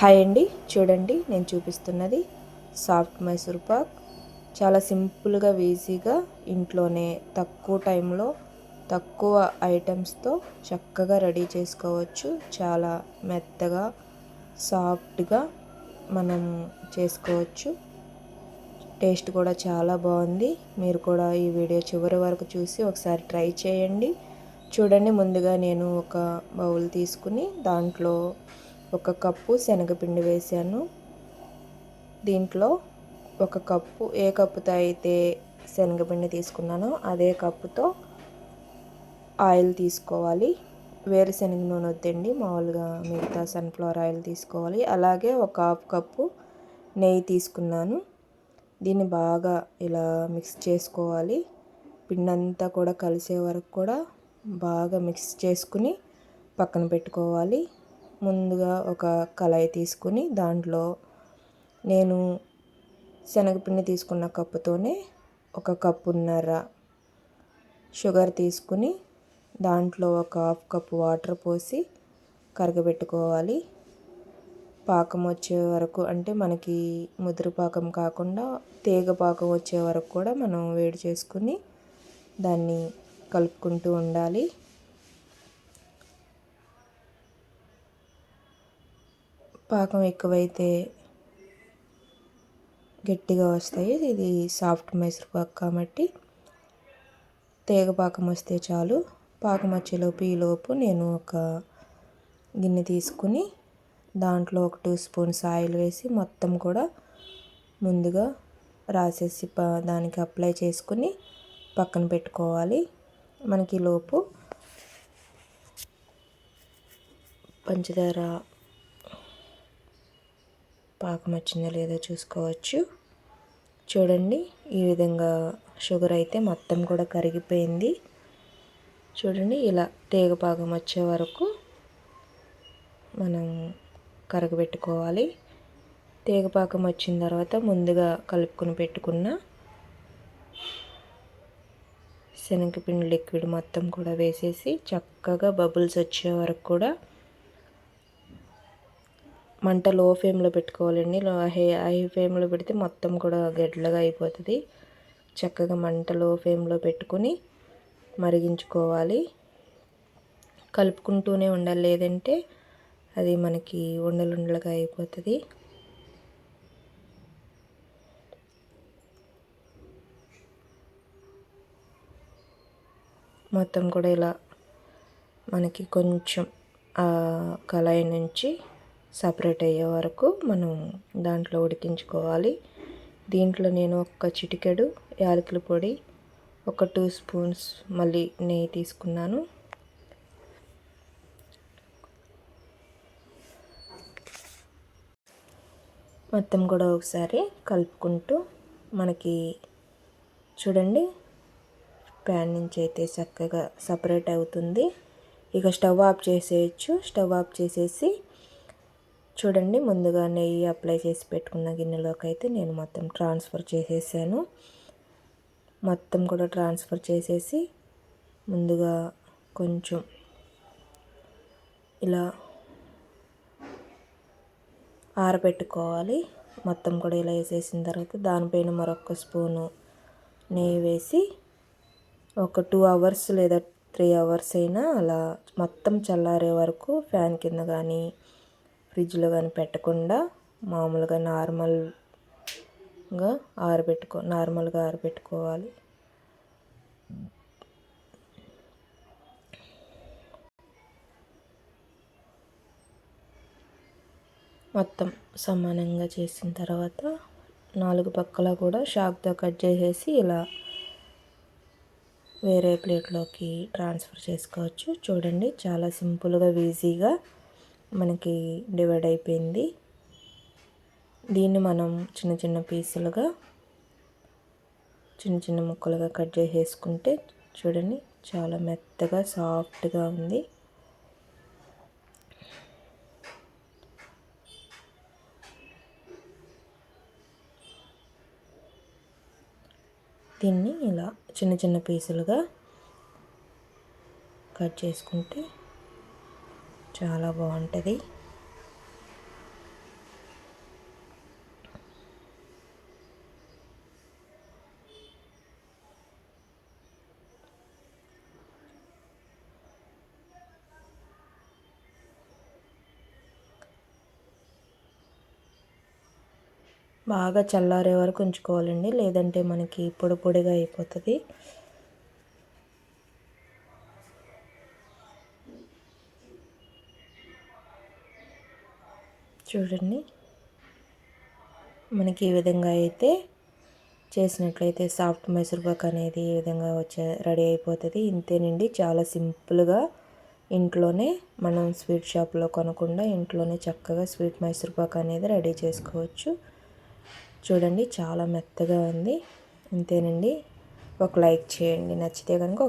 Hi అండి. చూడండి నేను చూపిస్తున్నది సాఫ్ట్ మైసూర్ పాక్. చాలా సింపుల్గా ఈజీగా ఇంట్లోనే తక్కువ టైంలో తక్కువ ఐటమ్స్తో చక్కగా రెడీ చేసుకోవచ్చు. చాలా మెత్తగా సాఫ్ట్గా మనం చేసుకోవచ్చు. టేస్ట్ కూడా చాలా బాగుంది. మీరు కూడా ఈ వీడియో చివరి వరకు చూసి ఒకసారి ట్రై చేయండి. చూడండి ముందుగా నేను ఒక బౌల్ తీసుకుని దాంట్లో ఒక కప్పు శనగపిండి వేసాను దీంట్లో ఒక కప్పు ఏ కప్పుతో అయితే శనగపిండి తీసుకున్నానో అదే కప్పుతో ఆయిల్ తీసుకోవాలి. వేరుశనగ నూనె వద్దండి మామూలుగా మిగతా సన్ఫ్లవర్ ఆయిల్ తీసుకోవాలి. అలాగే ఒక హాఫ్ కప్పు నెయ్యి తీసుకున్నాను. దీన్ని బాగా ఇలా మిక్స్ చేసుకోవాలి. పిండి అంతా కూడా కలిసే వరకు కూడా బాగా మిక్స్ చేసుకుని పక్కన పెట్టుకోవాలి. ముందుగా ఒక కళాయి తీసుకుని దాంట్లో నేను శనగపిండి తీసుకున్న కప్పుతోనే ఒక కప్పున్నర షుగర్ తీసుకుని దాంట్లో ఒక హాఫ్ కప్ వాటర్ పోసి కరగబెట్టుకోవాలి. పాకం వచ్చే వరకు అంటే మనకి ముదురు పాకం కాకుండా తీగ పాకం వచ్చే వరకు కూడా మనం వేడి చేసుకుని దాన్ని కలుపుకుంటూ ఉండాలి. పాకం ఎక్కువైతే గట్టిగా వస్తాయి. ఇది సాఫ్ట్ మైసూర్ పాక్ కాబట్టి తీగ పాకం వస్తే చాలు. పాకం వచ్చేలోపు ఈలోపు నేను ఒక గిన్నె తీసుకుని దాంట్లో ఒక టూ స్పూన్స్ ఆయిల్ వేసి మొత్తం కూడా ముందుగా రాసేసి దానికి అప్లై చేసుకుని పక్కన పెట్టుకోవాలి. మనకి లోపు పంచదార పాకం వచ్చిందో లేదో చూసుకోవచ్చు. చూడండి ఈ విధంగా షుగర్ అయితే మొత్తం కూడా కరిగిపోయింది. చూడండి ఇలా తీగ పాకం వచ్చే వరకు మనం కరగబెట్టుకోవాలి. తీగ పాకం వచ్చిన తర్వాత ముందుగా కలుపుకొని పెట్టుకున్న శనగపిండి లిక్విడ్ మొత్తం కూడా వేసేసి చక్కగా బబుల్స్ వచ్చే వరకు కూడా మంట లో ఫ్లేమ్లో పెట్టుకోవాలండి హై హై ఫ్లేమ్లో పెడితే మొత్తం కూడా గడ్డలుగా అయిపోతుంది. చక్కగా మంట లో ఫ్లేమ్లో పెట్టుకుని మరిగించుకోవాలి. కలుపుకుంటూనే ఉండాలి. లేదంటే అది మనకి ఉండలుండలుగా అయిపోతుంది. మొత్తం కూడా ఇలా మనకి కొంచెం కళాయి నుంచి సపరేట్ అయ్యే వరకు మనం దాంట్లో ఉడికించుకోవాలి. దీంట్లో నేను ఒక చిటికెడు యాలకుల పొడి ఒక టూ స్పూన్స్ మళ్ళీ నెయ్యి తీసుకున్నాను. మొత్తం కూడా ఒకసారి కలుపుకుంటూ మనకి చూడండి ప్యాన్ నుంచి అయితే చక్కగా సపరేట్ అవుతుంది. ఇక స్టవ్ ఆఫ్ చేసేయచ్చు. స్టవ్ ఆఫ్ చేసేసి చూడండి ముందుగా నెయ్యి అప్లై చేసి పెట్టుకున్న గిన్నెలోకి అయితే నేను మొత్తం ట్రాన్స్ఫర్ చేసేసాను. మొత్తం కూడా ట్రాన్స్ఫర్ చేసేసి ముందుగా కొంచెం ఇలా ఆరబెట్టుకోవాలి. మొత్తం కూడా ఇలా వేసేసిన తర్వాత దానిపైన మరొక స్పూను నెయ్యి వేసి ఒక టూ అవర్స్ లేదా త్రీ అవర్స్ అయినా అలా మొత్తం చల్లారే వరకు ఫ్యాన్ కింద కానీ ఫ్రిడ్జ్లో కానీ పెట్టకుండా మామూలుగా నార్మల్గా ఆరబెట్టుకో నార్మల్గా ఆరబెట్టుకోవాలి. మొత్తం సమానంగా చేసిన తర్వాత నాలుగు పక్కల కూడా షాక్తో కట్ చేసేసి ఇలా వేరే ప్లేట్లోకి ట్రాన్స్ఫర్ చేసుకోవచ్చు. చూడండి చాలా సింపుల్గా ఈజీగా మనకి డివైడ్ అయిపోయింది. దీన్ని మనం చిన్న చిన్న పీసులుగా చిన్న చిన్న ముక్కలుగా కట్ చేసేసుకుంటే చూడండి చాలా మెత్తగా సాఫ్ట్గా ఉంది. దీన్ని ఇలా చిన్న చిన్న పీసులుగా కట్ చేసుకుంటే చాలా బాగుంటుంది. బాగా చల్లారే వరకు ఉంచుకోవాలండి. లేదంటే మనకి పొడి పొడిగా అయిపోతుంది. చూడండి. మనకి ఈ విధంగా అయితే చేసినట్లయితే సాఫ్ట్ మైసూర్పాక్ అనేది ఈ విధంగా వచ్చే రెడీ అయిపోతుంది. ఇంతేనండి. చాలా సింపుల్గా ఇంట్లోనే మనం స్వీట్ షాప్లో కొనకుండా ఇంట్లోనే చక్కగా స్వీట్ మైసూర్పాక్ అనేది రెడీ చేసుకోవచ్చు. చూడండి. చాలా మెత్తగా ఉంది. ఇంతేనండి. ఒక లైక్ చేయండి. నచ్చితే కనుక